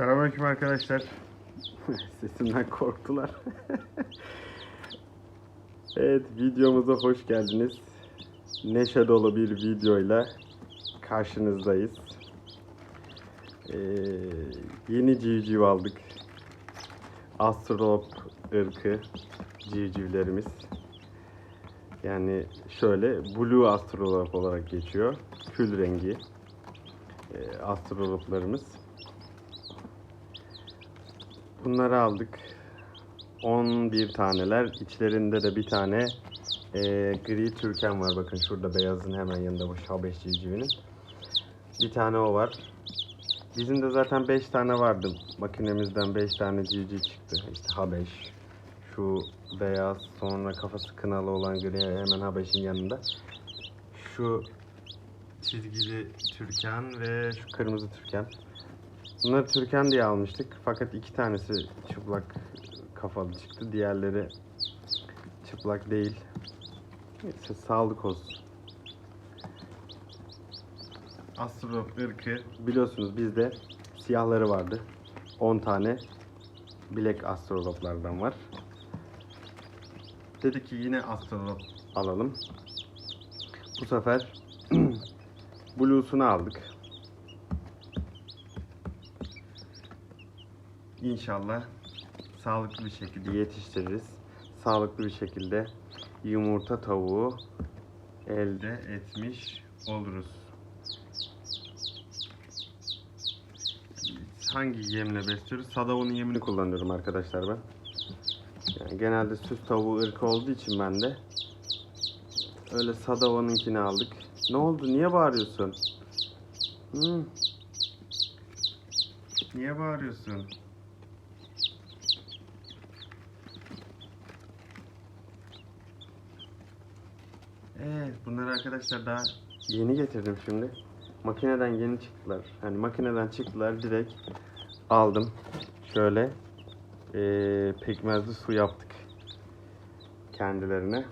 Selamünaleyküm arkadaşlar. Sesimden korktular. evet videomuza hoş geldiniz. Neşe dolu bir videoyla karşınızdayız. Ee, yeni civciv aldık. Astrolop ırkı civcivlerimiz. Yani şöyle Blue Astrolop olarak geçiyor. Kül rengi e, astroloplarımız. Bunları aldık. 11 taneler. İçlerinde de bir tane e, gri türken var. Bakın şurada beyazın hemen yanında bu Şabeş civcivinin. Bir tane o var. Bizim de zaten 5 tane vardı. Makinemizden 5 tane civciv çıktı. İşte Habeş. Şu beyaz sonra kafası kınalı olan gri hemen Habeş'in yanında. Şu çizgili türkan ve şu kırmızı türkan. Bunları Türkan diye almıştık. Fakat iki tanesi çıplak kafalı çıktı. Diğerleri çıplak değil. Neyse sağlık olsun. Astrolog ırkı biliyorsunuz bizde siyahları vardı. 10 tane bilek astrologlardan var. Dedik ki yine astrolog alalım. Bu sefer Blue'sunu aldık. İnşallah sağlıklı bir şekilde yetiştiririz. Sağlıklı bir şekilde yumurta tavuğu elde etmiş oluruz. Hangi yemle besliyoruz? Sadavunun yemini kullanıyorum arkadaşlar ben. Yani genelde süs tavuğu ırkı olduğu için ben de öyle Sadava'nınkini aldık. Ne oldu? Niye bağırıyorsun? Hı? Niye bağırıyorsun? Evet, bunları arkadaşlar daha yeni getirdim şimdi. Makineden yeni çıktılar. Hani makineden çıktılar direkt aldım. Şöyle eee pekmezli su yaptık kendilerine.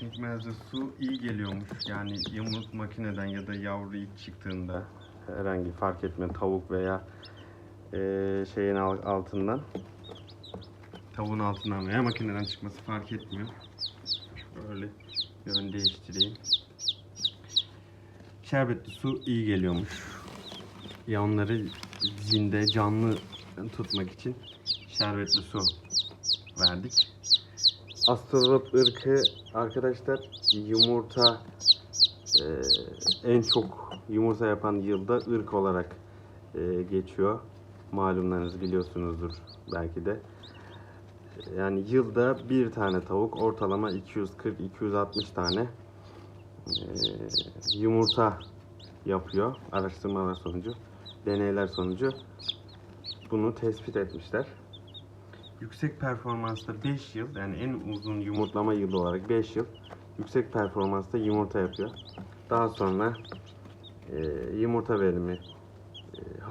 Pekmezli su iyi geliyormuş. Yani yumruk makineden ya da yavru ilk çıktığında herhangi fark etme tavuk veya eee, şeyin al- altından tavuğun altından veya makineden çıkması fark etmiyor. Böyle yön değiştireyim. Şerbetli su iyi geliyormuş. Ya onları zinde canlı tutmak için şerbetli su verdik. Astrolop ırkı arkadaşlar yumurta e, en çok yumurta yapan yılda ırk olarak e, geçiyor. Malumlarınız biliyorsunuzdur belki de. Yani yılda bir tane tavuk ortalama 240-260 tane e, yumurta yapıyor. Araştırmalar sonucu, deneyler sonucu bunu tespit etmişler. Yüksek performansta 5 yıl yani en uzun yumurtlama yılı olarak 5 yıl yüksek performansta yumurta yapıyor. Daha sonra e, yumurta verimi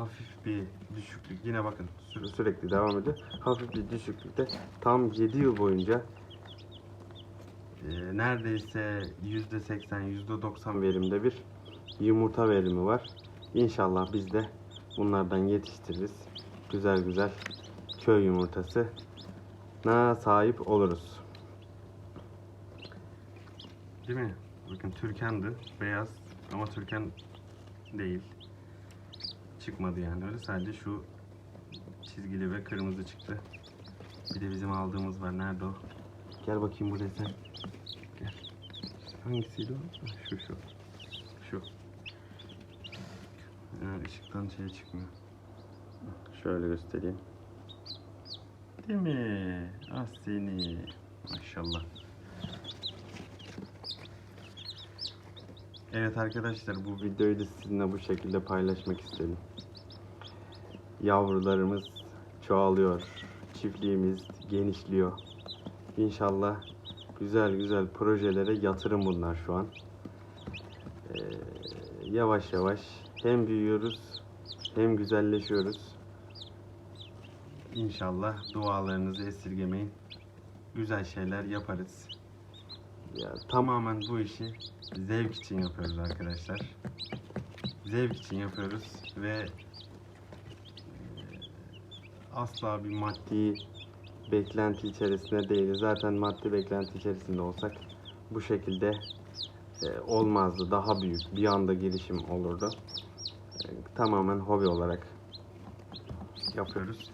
hafif bir düşüklük yine bakın sü- sürekli devam ediyor. Hafif bir düşüklükte tam 7 yıl boyunca e, neredeyse %80 %90 verimde bir yumurta verimi var. İnşallah biz de bunlardan yetiştiririz. Güzel güzel köy yumurtası na sahip oluruz. Değil mi? Bakın türkandı. Beyaz ama türkan değil. Çıkmadı yani öyle. Sadece şu çizgili ve kırmızı çıktı. Bir de bizim aldığımız var. Nerede o? Gel bakayım buraya sen. Gel. Hangisiydi o? Şu şu. Şu. Ha, ışıktan şey çıkmıyor. Şöyle göstereyim. Değil mi? Ah seni. Maşallah. Evet arkadaşlar bu videoyu da sizinle bu şekilde paylaşmak istedim. Yavrularımız çoğalıyor. Çiftliğimiz genişliyor. İnşallah güzel güzel projelere yatırım bunlar şu an. Ee, yavaş yavaş hem büyüyoruz hem güzelleşiyoruz. İnşallah dualarınızı esirgemeyin. Güzel şeyler yaparız. Ya tamamen bu işi zevk için yapıyoruz arkadaşlar. zevk için yapıyoruz ve e, asla bir maddi beklenti içerisinde değiliz. Zaten maddi beklenti içerisinde olsak bu şekilde e, olmazdı. Daha büyük bir anda girişim olurdu. E, tamamen hobi olarak yapıyoruz.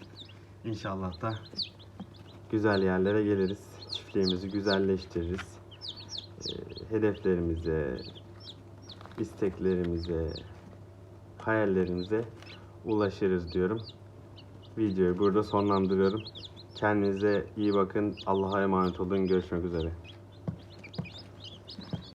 İnşallah da güzel yerlere geliriz. Çiftliğimizi güzelleştiririz. Hedeflerimize, isteklerimize, hayallerimize ulaşırız diyorum. Videoyu burada sonlandırıyorum. Kendinize iyi bakın. Allah'a emanet olun. Görüşmek üzere.